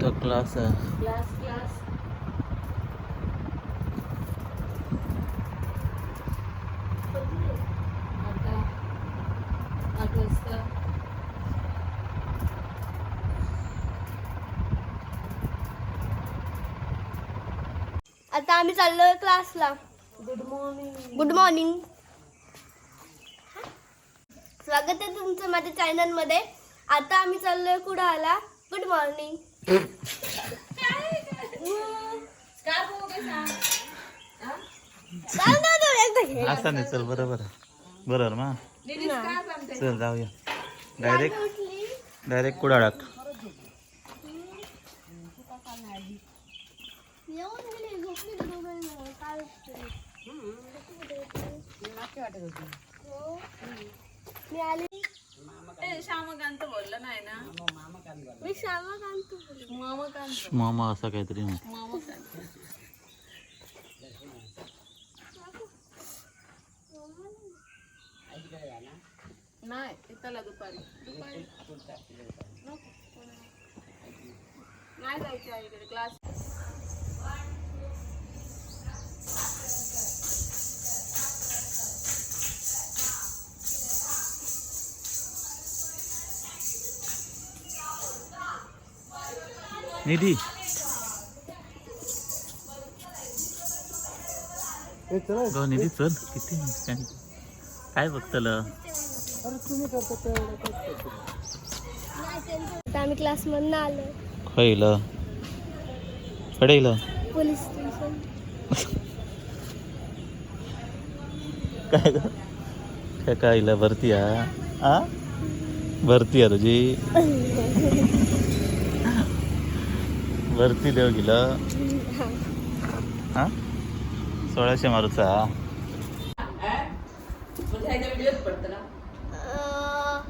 तो क्लास आहे. Class class आता आम्ही चाललोय क्लासला गुड मॉर्निंग गुड मॉर्निंग स्वागत आहे तुमचं माझ्या चॅनलमध्ये. आता आम्ही चाललोय कुठं आला गुड मॉर्निंग असा नाही चल बरोबर बरोबर मा चल जाऊया. डायरेक्ट डायरेक्ट कुडाळात. येऊन गेली झोपली दोघं काय हो. मी आली श्यामकांत बोललं नाही ना मी श्यामकांत बोलले. मामाकांत मामा असा काहीतरी म्हण. मामाकांत नाही इथला दुपारी. दुपारी. नाही जायचं आईकडे क्लास निधी. गो निधी चल. किती काय- बघतलं? आम्ही क्लास मधनं आलो. खैलं? खडैलं पोलीस स्टेशन. काय काय कायला भरती आ? भरती आहे तुझी? भरती देव गेलं. हा. सोळाशे मारूचा अं,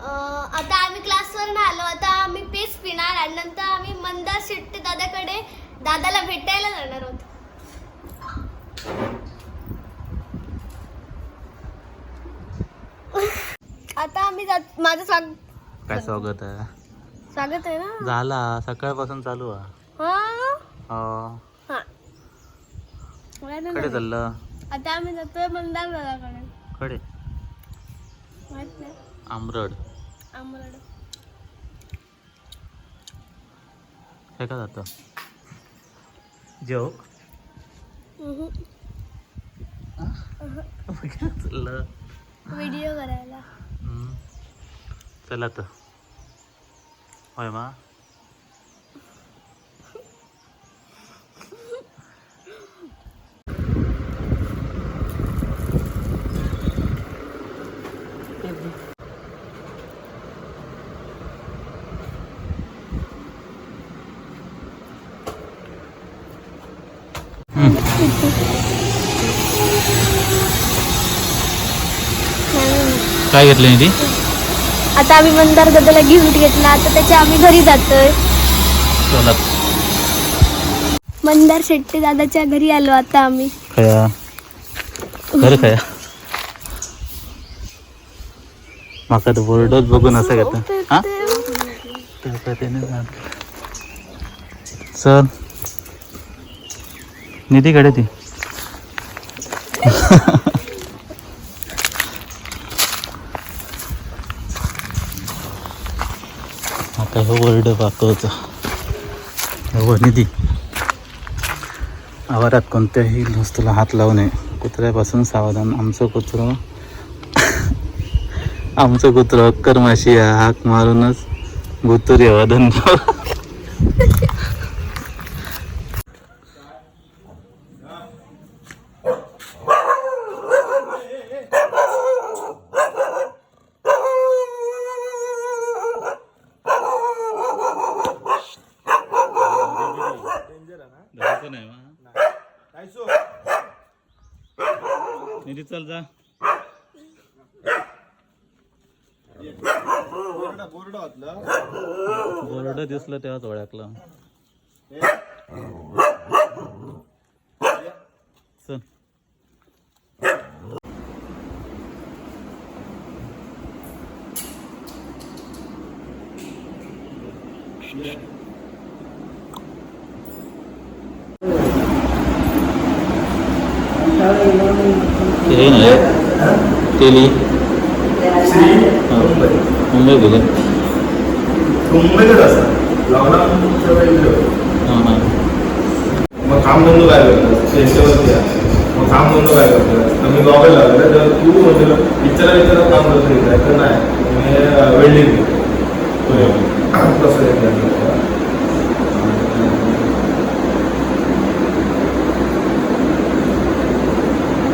अं, आता आम्ही क्लासवर आलो. आता आम्ही पेच पिणार आणि नंतर आम्ही मंदार शेट्टी दादाकडे दादाला भेटायला जाणार आहोत. आता आम्ही जात माझं स्वाग काय स्वागत आहे? स्वागत आहे ना? झाला. सकाळपासून चालू आहे. हा? हो. हा. कडे. चाललं? आता आम्ही जातोय मंदार दादाकडे. कडे? माहीत नाही. आमरड. आम्हाला काय का जातं? चाललं? व्हिडिओ करायला. हम्म. चला तर. होय मा? काय घेतलं निधी? आता आम्ही मंदार दादाला गिफ्ट घेतला. आता त्याच्या आम्ही घरी जातोय. चला. मंदार शेट्टी दादाच्या घरी आलो आता आम्ही. खया. खरं खया. माका तर बोर्डच बघून असं घेतं. हा? तर काय. चल निधीकडे ती. काय हे वर्ड पाकवचं हो निधी. आवारात कोणत्याही वस्तूला हात लावू नये. कुत्र्यापासून सावधान. आमचं कुत्रं आमचं कुत्रं अक्कर माशी हाक मारूनच गुतूर यावा निधी चल जा. बोर्ड दिसलं तेव्हाच ओळखलं चल हे नाही तेली श्री मुंबई मुंबई गेले मुंबईतच असतात लॉकडाऊनच्या वेळी इकडे होतो. हां हां मग काम धंदो काय करतात त्यांच्यावरती आहे. मग काम धंदो काय करतात तर मी गॉगल तू म्हणजे विचारा विचारा काम करतो इकडे तर नाही. मी वेल्डिंग. तसं एक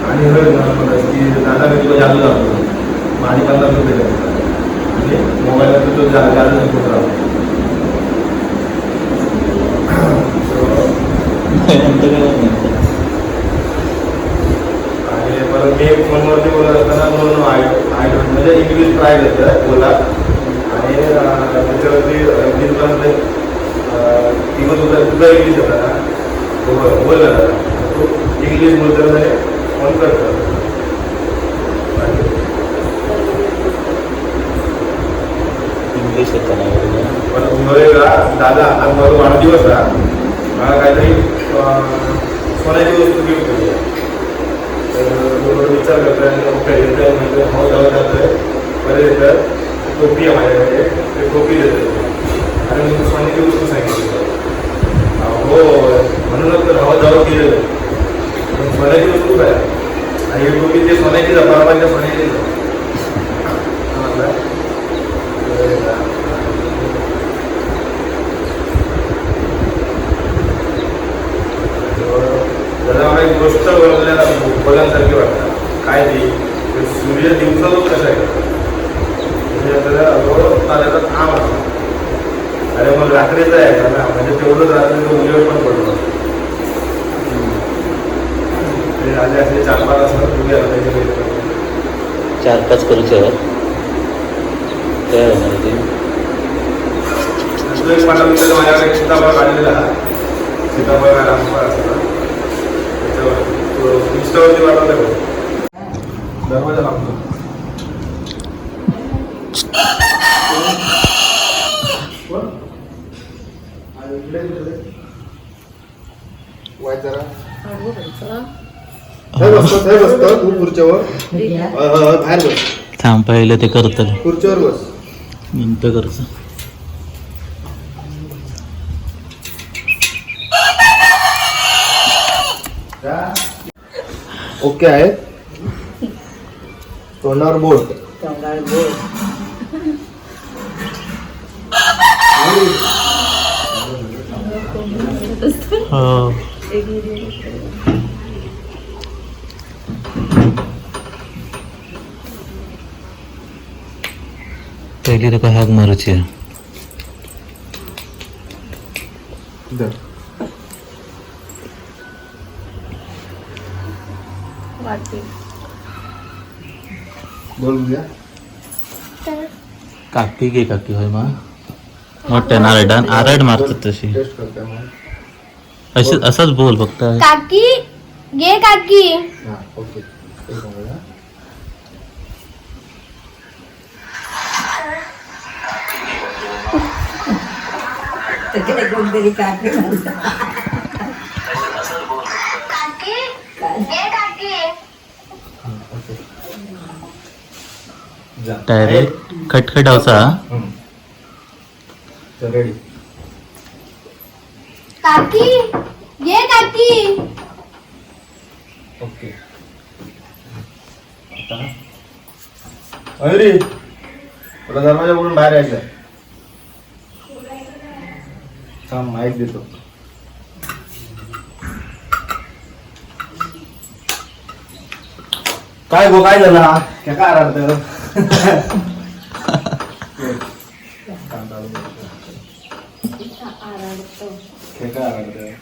आणि हे की दादा मी तुला जादू लागतो माझी पन्नास रुपये म्हणजे मोबाईलला तो जादू दाखवत राहतो. परत मी फोनवरती बोलत असताना दोन आय आय म्हणजे इंग्लिश ट्राय घेतलं बोला. आणि त्याच्यावरती इंग्लिशपर्यंत तिथं तुझा तुझा इंग्लिश होता ना. बोलला. तो इंग्लिश बोलतो म्हणजे फोन करतो. इंग्लिश येतं पण मुंबईला दादा आज माझा वाढदिवस हा मला काहीतरी सोन्याची वस्तू आहे. तर बरोबर विचार करतोय आणि मग काय येतोय म्हणजे हो जाऊ जातोय बरं येतं टोपी आहे माझ्याकडे ते टोपी देतोय आणि मी सोन्याची वस्तू सांगितली हो म्हणूनच तर हवा जाऊ गेलेलं पण सोन्याची वस्तू काय आणि ही टोपी ते सोन्याची परवाच्या सोन्याची म्हटलं दादा मला एक गोष्ट बोलल्या बघण्यासारखी वाटतं काय ती तर सूर्य दिवसातच कसा आहे. म्हणजे आपल्याला अगो त्याचा काम असतो. अरे मग रात्रीचा आहे ना म्हणजे तेवढंच रात्रीचं उजेड पण पडतो. ते आले असे चार पाच असतात तुम्ही त्याच्या चार पाच करूचे काय होणार ते? तो एक पाठा मित्र माझ्याकडे सीताफळ काढलेला हा सीताफळ रामफळ असतो त्याच्यावर तो इंस्टावरती वाटवला बघ दरवाजा लागतो. थांब पहिले ते करतं खुर्च्यावर बस. नंतर करचं ओके आहे. तोंडावर बोट. हो. पहिली तर काय हाक मारूची आहे. बोल काकी घे काकी होय मा. मोठ्या नारडान आरड मारतात तशी. टेस्ट करते मग. अशी असंच बोल फक्त. काकी घे काकी. हां ओके. एक मिनिट हा. काकी घे काकी जा. डायरेक्ट. चल रेडी काकी घे काकी ओके आता. अरे तुला दरवाजा उघडून बाहेर यायचं थांब माईक देतो. काय गो काय झाला? काय काय राहतं काय काय राहतं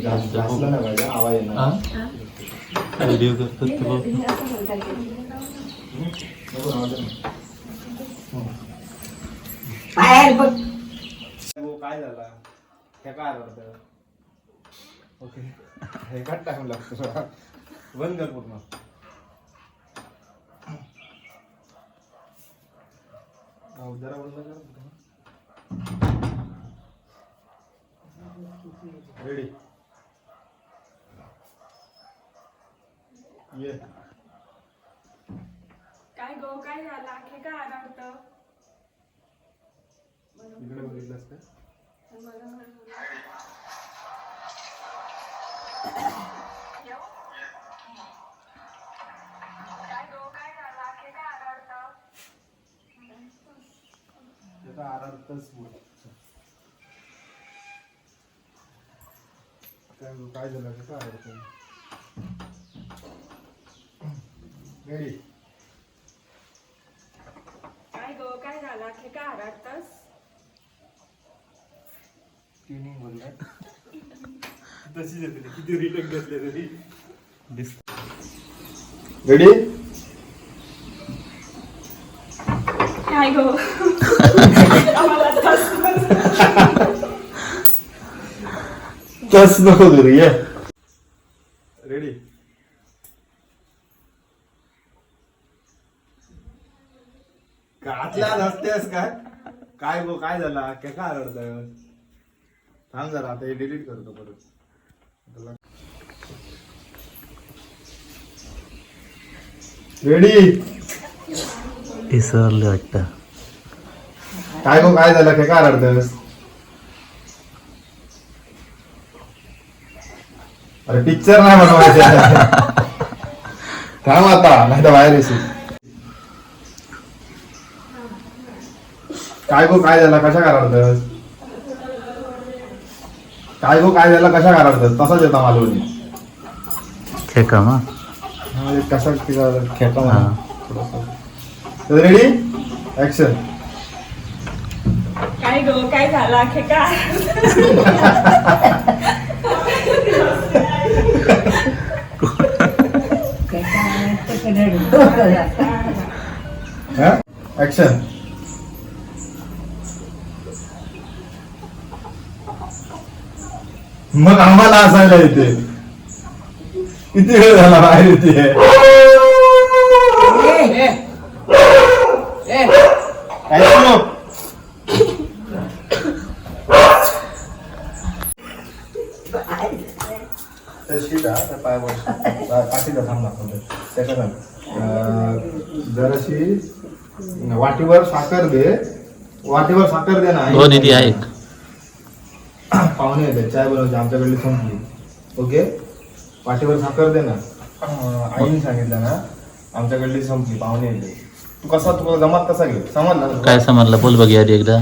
घासलं नाही पाहिजे आवाज येणार व्हिडिओ करतात ते बघ. नको आवाज येणार. बाहेर बघ हो, काय झाला हे काय आवडतं ओके हे काय टाइम लागतो वन कर पूर्ण. जरा बंद कर रेडी ये. काय गो काय झाला? आखे का आराडत? इकडे बघितलं असतं त्याचा आरार्थच बोल काय काय झालं कसं आवडत रेडी काय गो काय झालं? आखे का आराडतस ट्युनिंग बोललाय तशीच येते किती रिटेक घेतले तरी. रेडी काय गो? तस नको करू ये रेडी कातल्या नसतेस काय काय गो काय झाला काय काय रडतोय थांब जरा आता हे डिलीट करतो परत रेडी विसरले वाटतं काय गो काय झालं? काय काय रडतोयस अरे पिक्चर नाही बनवायचे. थांब आता नाही तर बाहेर येशील. काय गो काय झाला? कशा कराडतस काय गो काय झाला? कशा कराडतस तसाच येता मालवणी खेका मग? म्हणजे कसा हा. रेडी ऍक्शन काय गो काय झालं आखे का ऍक्शन मग आम्हाला असायला येते किती वेळ झाला बाहेर येते काय सुरू? ते शीट हा, त्या पायावर पा- पाठीला थांब दाखवतो त्याच्या थांब. अं, जराशी वाटीवर साखर दे. वाटीवर साखर दे ना. हो दीदी ऐक पाहुणे येते चाय बनवते आमच्याकडली संपली. ओके? वाटीवर साखर दे ना. आईने सांगितलं ना आमच्याकडली संपली पाहुणे येते तू कसा तू जमात कसा घे समजला ना काय समजलं? बोल बघ आधी एकदा.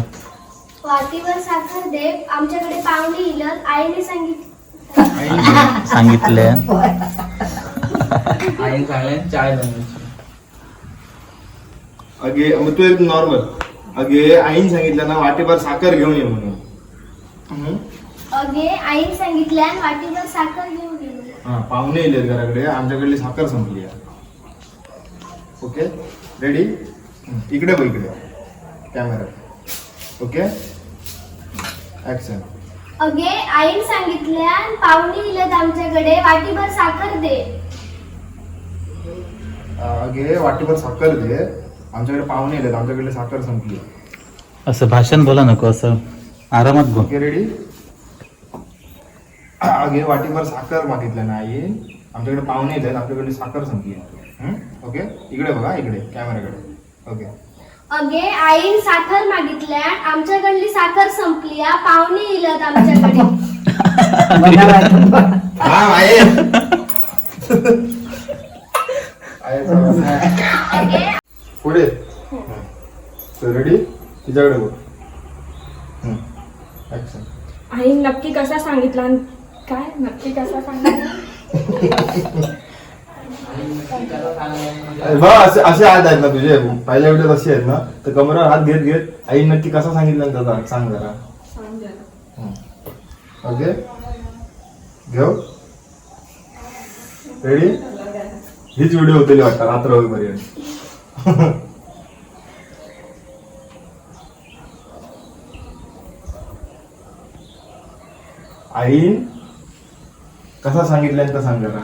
वाटीवर साखर दे आमच्याकडे पाहुणे इलत आईने सांगितलं. आईने सांगितले आई चांगल्या चाय बनवायची. अगे मग तू एक नॉर्मल अगे आईने सांगितलं ना वाटीभर साखर घेऊन ये म्हणून. हम्म? अगे आईने सांगितलं आणि वाटीवर साखर घेऊन गेलो हा पाहुणे येले घराकडे. आमच्याकडली साखर संपली आहे. ओके रेडी इकडे बघ इकडे. कॅमेरा ओके ऍक्शन अगे आईने सांगितलं आणि पाहुणे इलत आमच्याकडे वाटीभर साखर दे. अगे वाटीभर साखर दे. आमच्याकडे पाहुणे येले आमच्याकडली साखर संपली. असं भाषण बोला नको असं आरामात बोल. ओके रेडी अगे वाटीभर साखर मागितलं ना आई आमच्याकडे पाहुणे येतात आपल्याकडे साखर संपली. हम्म? ओके इकडे बघा इकडे कॅमेराकडे ओके अगे आईने साखर मागितल्या आमच्याकडली साखर संपली पाहुणे इलत आमच्याकडे. हा आहे. आहे समज. अगे पुढे. रेडी तिच्याकडे बोल ऍक्शन आई नक्की कसा सांगितला काय? नक्की कसा सांगितला? बघ असे असे हात आहेत ना तुझे. पहिल्या व्हिडिओ असे आहेत ना. तर कमरावर हात घेत घेत. आई नक्की कसा सांगितलं त्याचा सांग जरा. सांग जरा. ओके? घेऊ? रेडी हीच व्हिडिओ होती वाटतं रात्र होईपर्यंत. आईन कसा सांगितलं सांग जरा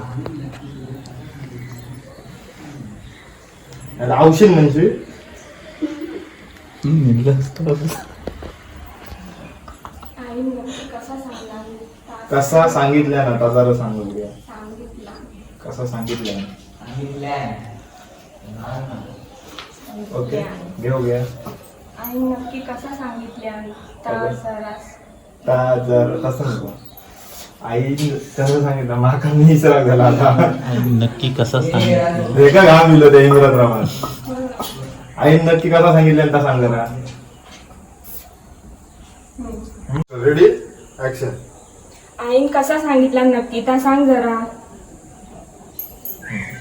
आता औषध म्हणजे आई कसा सांगितल्या ना तसा सांगू द्या सांगितला. कसा सांगितलं? ओके घेऊ घ्या. आई नक्की कसा तर ता जर तसं आई कसं सांगितलं? माका मी इसरा झाला आता. आणि नक्की कसा सांगितलं? हे का घाम दिलं ते इंद्रात रामान आई नक्की कसा सांगितलं त्या सांग जरा रेडी ऍक्शन आईन कसा सांगितला नक्की? तर सांग जरा.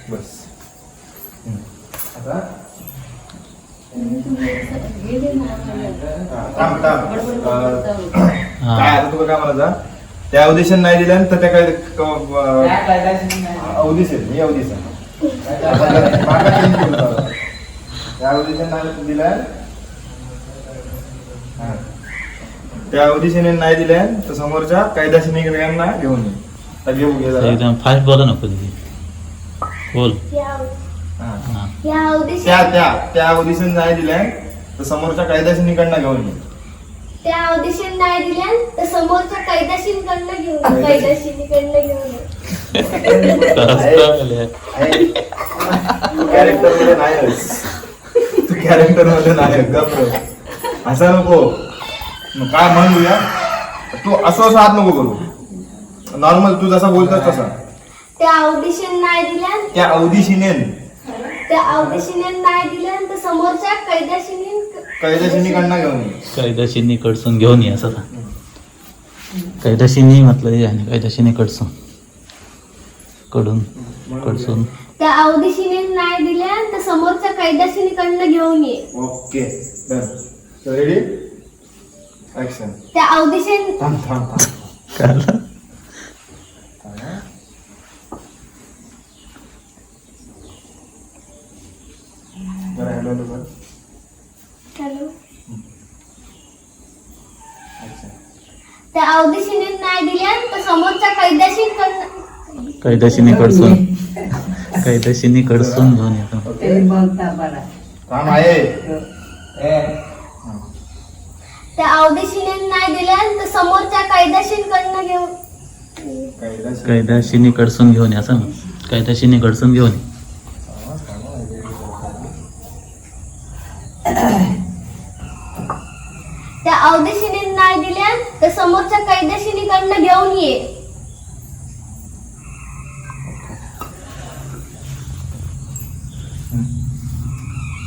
बस. आता? थांब थांब अं, हा काय आता तुला काय म्हणायचं त्या ऑडिशन नाही दिल्या तर त्या काय ऑडिशन ऑडिशन माका change करून टाका. त्या ऑडिशन नाही दिल्या हा. त्या नाही दिल्या तर समोरच्या कायदाशी निघण्यांना घेऊन ये घेऊ. एकदम फास्ट बोला नको बोल या हा. हा या audition- त्या त्या त्या ऑडिशन नाही दिल्या तर समोरच्या कायदाशी निकडनं घेऊन ये. त्या ऑडिशन नाही दिल्या तर समोरच्या कैदाशींकडनं घेऊन कैदाशीकडनं घेऊन ये. तू कॅरेक्टरमध्ये नाही. तू कॅरेक्टरमध्ये नाही गप असं नको. मग काय म्हणूया? तू असं असं हात नको करू. नॉर्मल तू जसा बोलतोस तसा. त्या ऑडिशन नाही दिल्या त्या अवधीशीने त्या नाही तर समोरच्या कैदाशीने कैदाशिनीकडनं घेऊन ये. कैदाशीनी कडसून घेऊन ये असं. कैदाशीनी म्हटलं हे आणि कैदाशीनी कडसून कडून कडसून. त्या ऑडिशन नाही दिल्या तर समोरच्या कैदाशीकडनं घेऊन ये. Okay done. रेडी ऍक्शन त्या ऑडिशन थांब थांब थांब. काय जरा हॅलो हॅलो हॅलो. त्या ऑडिशन नाही दिल्या तर समोरच्या कैदाशीनी कडसून. कैदाशीनी कडसून घेऊन येतो. काम आहे. त्या नाही दिल्या तर समोरच्या कैदाशीकडनं घेऊन. कैदाशी कैदाशीनी कडसून घेऊन ये असं म्हण. कैदाशीनी कडसून घेऊन ये. त्या अवदेशीने नाही दिल्या तर समोरच्या कैदाशीकडनं घेऊन ये.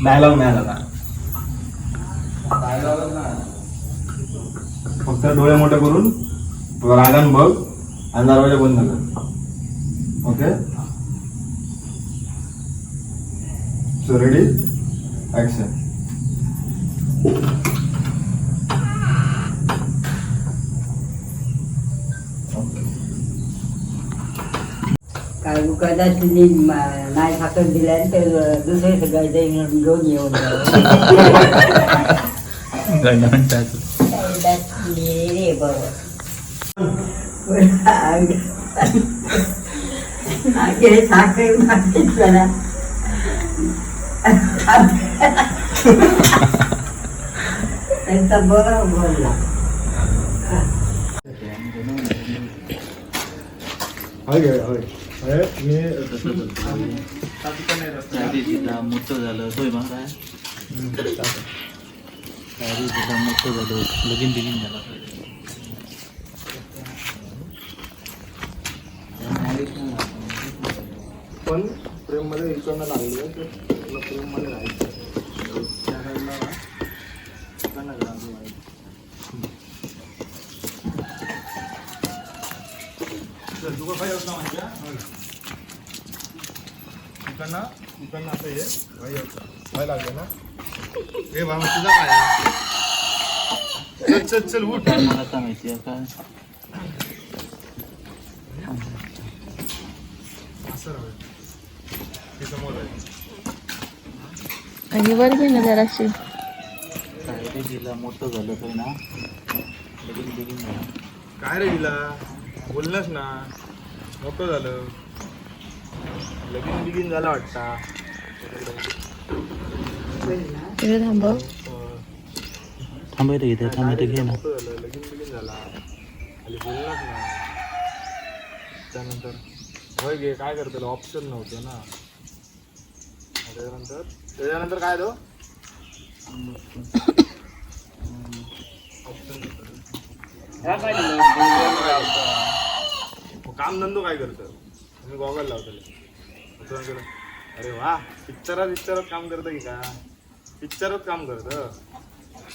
डायलॉग नाही आला का? फक्त डोळे मोठे करून रागान बघ आणि दरवाजा बंद कर. ओके? सो रेडी ऍक्शन काय कदाचित नाही साखर दिल्या तर दुसरे सगळ्याचे घेऊन येऊन गंड म्हणतात रे बरोबर साखर मागितलं ना त्यांचा बरोबर बोलला. मोठं झालं. होय मग काय? मोठं झालं. लगीन बिगीन झाला. पण प्रेममध्ये इकडनं लागली तर तुला प्रेममध्ये राहायचं इकडनं घरा जो आहे. चल, तुका काय योजना माहिती आहे? इकडनं इकडनं असं ये भाई योजना भाई लागलं ना ए भाऊ तुझा काय आहे? चल चल चल उठ मला काय माहिती आहे काय असं राहू दे. हे समोर आहे आणि वर घे ना जराशी काय रे तिला मोठं झालं होय ना. लगीन बिगीन झालं. काय रे हिला बोललास ना. मोठं झालं. लगीन बिगीन झालं वाटता. तिकडे थांबव थांबायचं इथे थांबायचं घे ना. मोठं झालं लगीन बिगीन झाला. खाली बोललास ना. त्यानंतर होय गे काय करतो ऑप्शन नव्हतं ना. त्याच्यानंतर त्याच्यानंतर काय तो? काम धंदो काय करतं मी गॉगल लावतो अरे वा पिक्चरात पिक्चरात काम करतं की का पिक्चरात काम करतं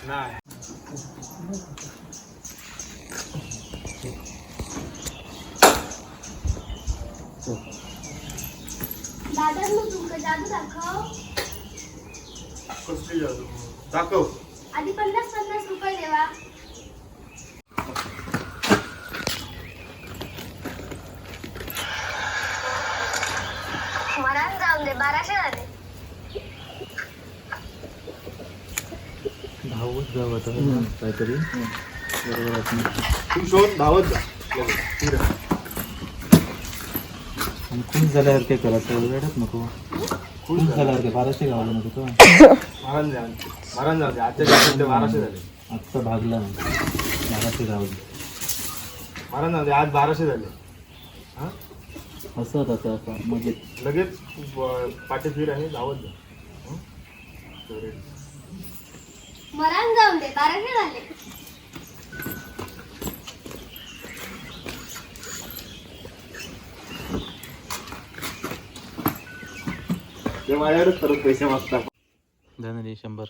नाही. दादा मग तुमचं जादू दाखव. कसली जादू? दाखव. आधी पन्नास पन्नास रुपये देवा मरान जाऊन दे बाराशे झाले धावत काहीतरी बरोबर आहे. शोध धावत जा लगेच. फिर. आणि खूप झाल्यासारखे करायचं वेळच नको खूप झाल्यासारखे बाराशे गावलं नको तो मारण जा मारण जाऊ आजच्या दिवसात ते बाराशे झाले आत्ता भागला बाराशे गावले मारण जाऊ दे आज बाराशे झाले हां असं होतं ते आता मग लगेच ब- पाठी फिर आहे धावत जा तर मरान जाऊन दे बाराशे झाले. ते माझ्याकडेच परत पैसे मागतात. धनरी शंभर.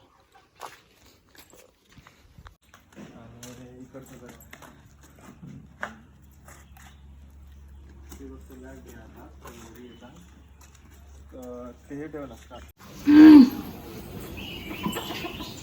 ते हे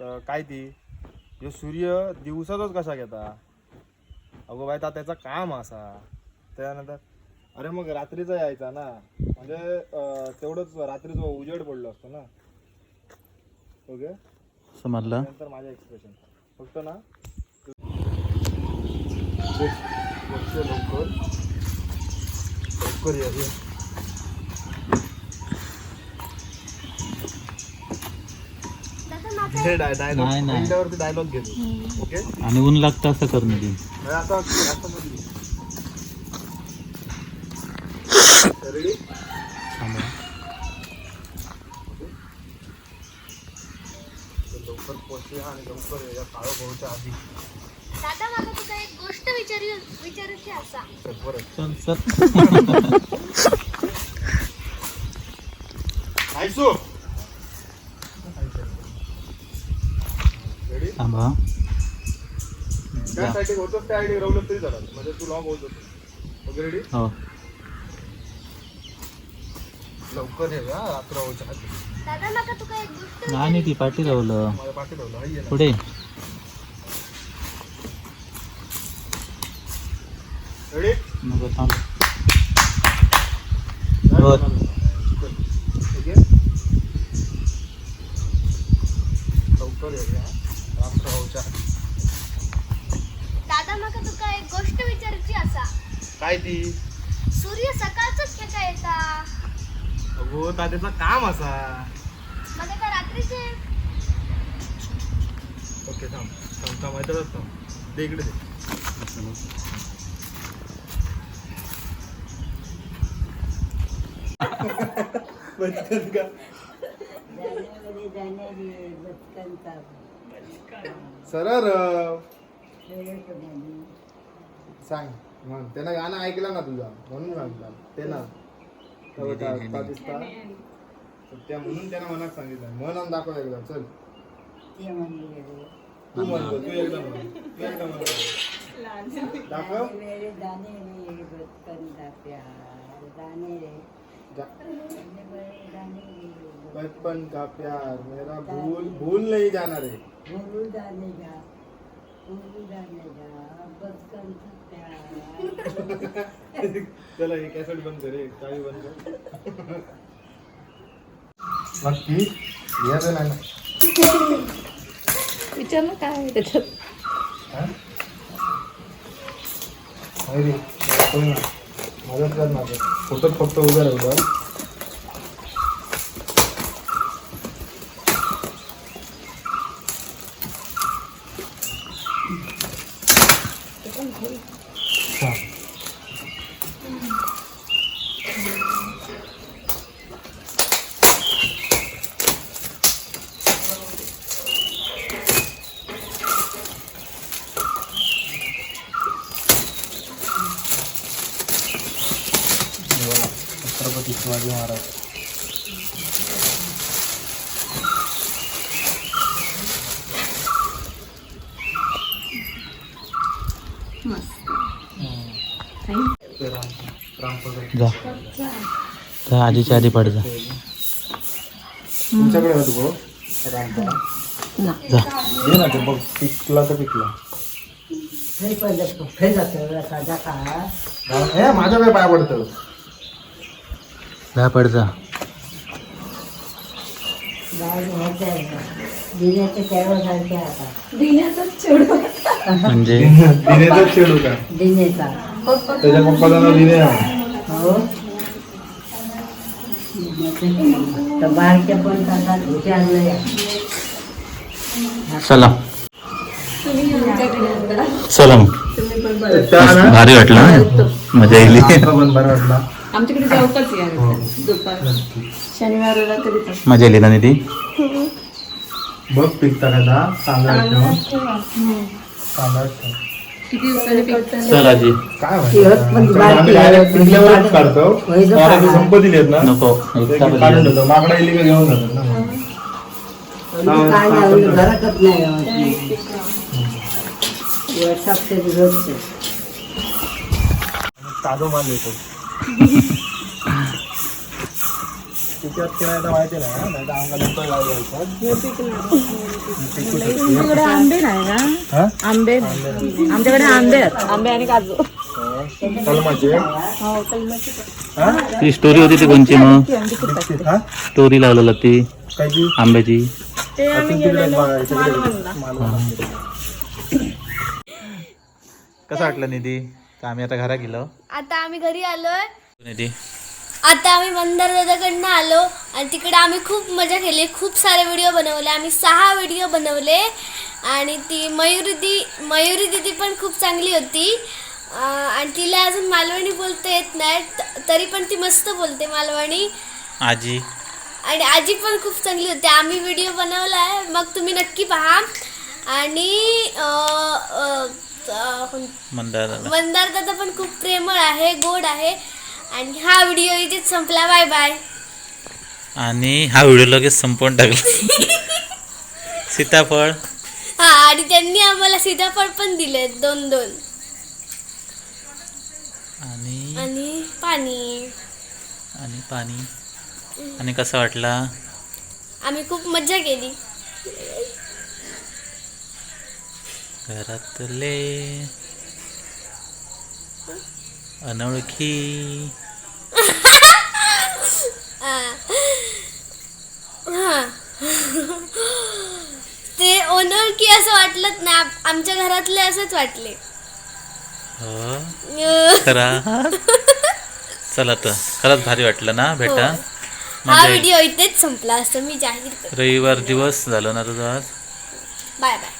तर काय ती? ह्यो सूर्य दिवसातच कसा घेता? अगो बाय त्याचा काम असा. त्यानंतर अरे मग रात्रीचा यायचा ना. म्हणजे तेवढंच रात्रीचा उजेड पडलो असतो ना. ओके? समजलं नंतर माझं एक्सप्रेशन फक्त ना लवकर या हे डाय डायलॉग नाही, नाही. वरती डायलॉग घेतो ओके आणि ऊन लागतं असं कर म्हणजे आता आता मध्ये. रेडी लवकर पोहोचूया आणि लवकर या काळो भाऊच्या आधी दादा मला तुका एक गोष्ट विचारू विचारूची असा. चल, परत चल चल आयसो रेडी थांबा त्या. साईड त्या आयडी रवलं तरी झालं. म्हणजे तू लॉंग होत ओके रेडी हो. लवकर ये हा रात्र व्हायच्या आधी दादा मला तुका एक गोष्ट नाही ती पाठी लावलं. पुढे. नको थांब. बर. हा. दादा मला तुका एक गोष्ट विचारूची असा. काय ती? सूर्य सकाळच खेळता येता. अगो काम असा. दे इकडे दे. बचकन का? सरळ. सांग. मग त्यानं गाणं ऐकलं ना तुझा. म्हणून सांगता ते ना. दिसता त्या म्हणून त्यानं मनात सांगितलं. मन आणि दाखव एकदा. चल. ते म्हणले तू म्हणतो तू एकदा म्हण तू एकदा दाखव मेरे दाने का प्यार दाने रे बचपन का प्यार मेरा भूल भूल नहीं जाना रे भूल जाने का का बचपन का प्यार चला हे कॅसेट बंद कर हे चावी बंद कर नक्की यायचं ना विचार ना काय आहे त्याच्यात हा? नाही रे कोणी ना मदत कर माझं फोटोत फक्त उभं राहिलं छत्रपती शिवाजी महाराज. जा. आधी पड जा. तुमच्याकडे होतो जा. ना ते बघ पिकला तर पिकला. माझ्या काय पाय पडतं. जा पड जा म्हणजे? दिनेच खेळू का? दिनेचा त्याच्या पप्पाला नाव दिने आहे. हो? चला. चला मग? भारी वाटलं ना? मजा येईल बरा वाटला. आमच्याकडे जेवताच या दुपार. शनिवारला कधी पण. मजा येईल ना निधी? बघ पिकता का दा? तांदळात ठेवून तांदळात ठेव. किती दिवसांनी पिकतं चल आजी. काय तिळत पण माहिती बारीक आम्ही direct आहे. पिकल्यावरच काढतो. वैजं आता ते काढा. संपत्ती आहेत ना. नको ते एकटा काढून बदल. ठेवतो माकडा येईल का घेऊन जातात ना? काय लावलं घरातच नाही वर्षात तरी रोजचे ताजो माल येतो तुमच्याकडे आंबे नाही ना? आंबे नाही. आमच्याकडे आंबे आहेत आंबे आणि काजू हो हा? ती स्टोरी होती ती कोणची मग? स्टोरी लावलेला ती? आंब्याची. कसं वाटलं निधी आम्ही आता घरा गेलो? आता आम्ही घरी आलोय. निधी. आता आम्ही मंदार दादाकडनं आलो आणि तिकडे आम्ही खूप मजा केली. खूप सारे व्हिडिओ बनवले. आम्ही सहा व्हिडिओ बनवले. आणि ती मयुरी दी मयुरी दिदी पण खूप चांगली होती. आणि तिला अजून मालवणी बोलता येत नाही. त- तरी पण ती मस्त बोलते मालवणी. आजी. आणि आजी पण खूप चांगली होती. आम्ही व्हिडिओ बनवला आहे मग तुम्ही नक्की पहा. आणि अं, अं, अं, मंदार मंदार दादा पण खूप प्रेमळ आहे गोड आहे. आणि हा व्हिडिओ इथेच संपला. Bye bye. आणि हा व्हिडिओ लगेच संपवून टाकला. सीताफळ. हा आणि त्यांनी आम्हाला सीताफळ पण दिले दोन दोन. आणि आणि पाणी. आणि पाणी. आणि कसा वाटला? आम्ही खूप मजा केली. घरातले. अनोळखी. हा. हा. ते ओनोळखी असं वाटलंच ना आमच्या घरातले असंच वाटले. हो? खरा? चला तर. खरंच भारी वाटलं ना भेटा. हा. येईल. व्हिडिओ इथेच संपला असं मी जाहीर रविवार दिवस झालो ना तुझा आज? Bye bye.